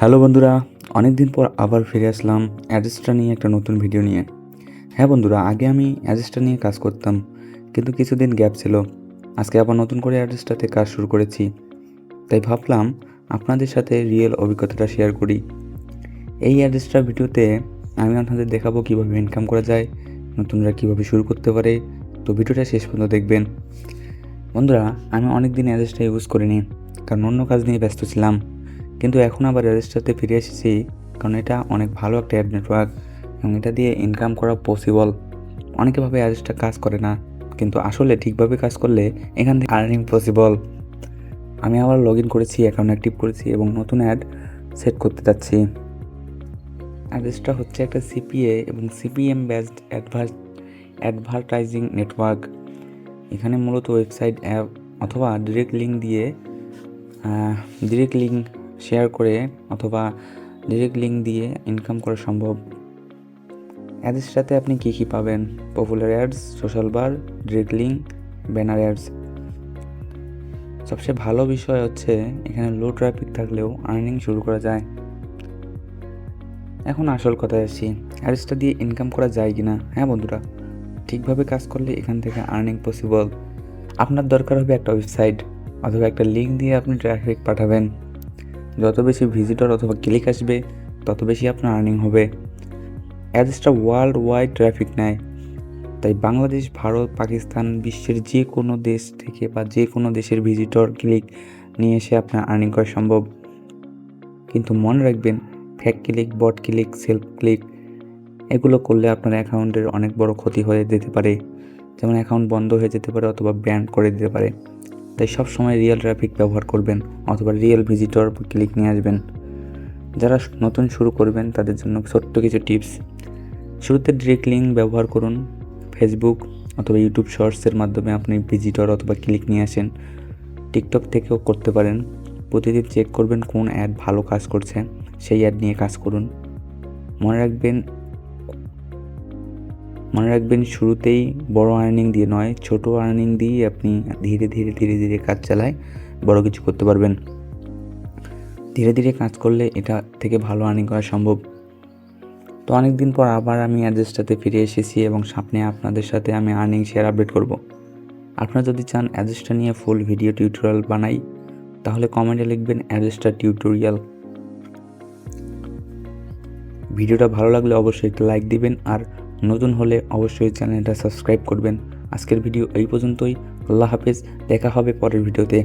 Hello বন্ধুরা অনেক দিন পর আবার ফিরে আসলাম অ্যাড্রেসটা নিয়ে একটা নতুন ভিডিও নিয়ে। হ্যাঁ বন্ধুরা, আগে আমি অ্যাড্রেসটা নিয়ে কাজ করতাম, কিন্তু কিছুদিন গ্যাপ ছিল। আজকে আবার নতুন করে অ্যাড্রেসটাতে কাজ শুরু করেছি। তাই ভাবলাম আপনাদের সাথে রিয়েল অভিজ্ঞতাটা শেয়ার করি। এই অ্যাড্রেসটার ভিডিওতে আমি আপনাদের দেখাবো কীভাবে ইনকাম করা যায়, নতুনরা কীভাবে শুরু করতে পারে। তো ভিডিওটা শেষ পর্যন্ত দেখবেন। বন্ধুরা, আমি অনেক দিন অ্যাড্রেসটা ইউজ করিনি, কারণ অন্য কাজ নিয়ে ব্যস্ত ছিলাম। কিন্তু এখন আবার অ্যাড্রেসটাতে ফিরে এসেছি, কারণ এটা অনেক ভালো একটা অ্যাড নেটওয়ার্ক এবং এটা দিয়ে ইনকাম করা পসিবল অনেকে ভাবে কাজ করে না, কিন্তু আসলে ঠিকভাবে কাজ করলে এখান থেকে আর্নিং পসিবল আমি আবার লগ ইন করেছি অ্যাকাউন্ট অ্যাক্টিভ করেছি এবং নতুন অ্যাড সেট করতে যাচ্ছি। অ্যাড্রেসটা হচ্ছে একটা সিপিএ এবং CPM based advert advertising network এখানে মূলত ওয়েবসাইট অ্যাপ অথবা ডিরেক্ট লিঙ্ক দিয়ে ডিরেক্ট লিঙ্ক শেয়ার করে অথবা ডিরেক্ট লিঙ্ক দিয়ে ইনকাম করা সম্ভব। অ্যাডের সাথে আপনি কী কী পাবেন? Popular ads social bar direct link banner ads সবচেয়ে ভালো বিষয় হচ্ছে এখানে লো ট্রাফিক থাকলেও আর্নিং শুরু করা যায়। এখন আসল কথায় আসি অ্যাডসটা দিয়ে ইনকাম করা যায় কি না হ্যাঁ বন্ধুরা, ঠিকভাবে কাজ করলে এখান থেকে আর্নিং পসিবল আপনার দরকার হবে একটা ওয়েবসাইট অথবা একটা লিঙ্ক দিয়ে আপনি ট্রাফিক পাঠাবেন। যত বেশি ভিজিটর অথবা ক্লিক আসবে, তত বেশি আপনার আর্নিং হবে। অ্যাডসটা ওয়ার্ল্ড ওয়াইড ট্রাফিক নেয় তাই বাংলাদেশ, ভারত, পাকিস্তান বিশ্বের যে কোনো দেশ থেকে বা যে কোনো দেশের ভিজিটর ক্লিক নিয়ে এসে আপনার আর্নিং করা সম্ভব। কিন্তু মনে রাখবেন fake click bot click self click এগুলো করলে আপনার অ্যাকাউন্টের অনেক বড় ক্ষতি হয়ে যেতে পারে। যেমন অ্যাকাউন্ট বন্ধ হয়ে যেতে পারে অথবা ব্যান করে দিতে পারে। তাই সব সময় রিয়েল ট্রাফিক ব্যবহার করবেন অথবা রিয়েল ভিজিটর ক্লিক নিয়ে আসবেন। যারা নতুন শুরু করবেন, তাদের জন্য ছোট্ট কিছু টিপস শুরুতে ডিরেক্ট লিঙ্ক ব্যবহার করুন। ফেসবুক অথবা ইউটিউব শর্টসের মাধ্যমে আপনি ভিজিটর অথবা ক্লিক নিয়ে আসেন। টিকটক থেকেও করতে পারেন। প্রতিদিন চেক করবেন কোন অ্যাড ভালো কাজ করছে। সেই অ্যাড নিয়ে কাজ করুন। মনে রাখবেন মনে রাখবেন, শুরুতেই বড় আর্নিং দিয়ে নয়, ছোট আর্নিং দিয়েই আপনি ধীরে ধীরে ধীরে ধীরে কাজ চালায় বড় কিছু করতে পারবেন। ধীরে ধীরে কাজ করলে এটা থেকে ভালো আর্নিং করা সম্ভব। তো অনেক দিন পর আবার আমি অ্যাড্রেসটাতে ফিরে এসেছি এবং সামনে আপনাদের সাথে আমি আর্নিং শেয়ার আপডেট করব। আপনারা যদি চান অ্যাড্রেসটা নিয়ে ফুল ভিডিও টিউটোরিয়াল বানাই, তাহলে কমেন্টে লিখবেন অ্যাড্রেসটা টিউটোরিয়াল ভিডিওটা ভালো লাগলে অবশ্যই একটা লাইক দিবেন আর নতুন হলে অবশ্যই চ্যানেলটা সাবস্ক্রাইব করবেন। আজকের ভিডিও এই পর্যন্তই। আল্লাহ হাফেজ। দেখা হবে পরের ভিডিওতে।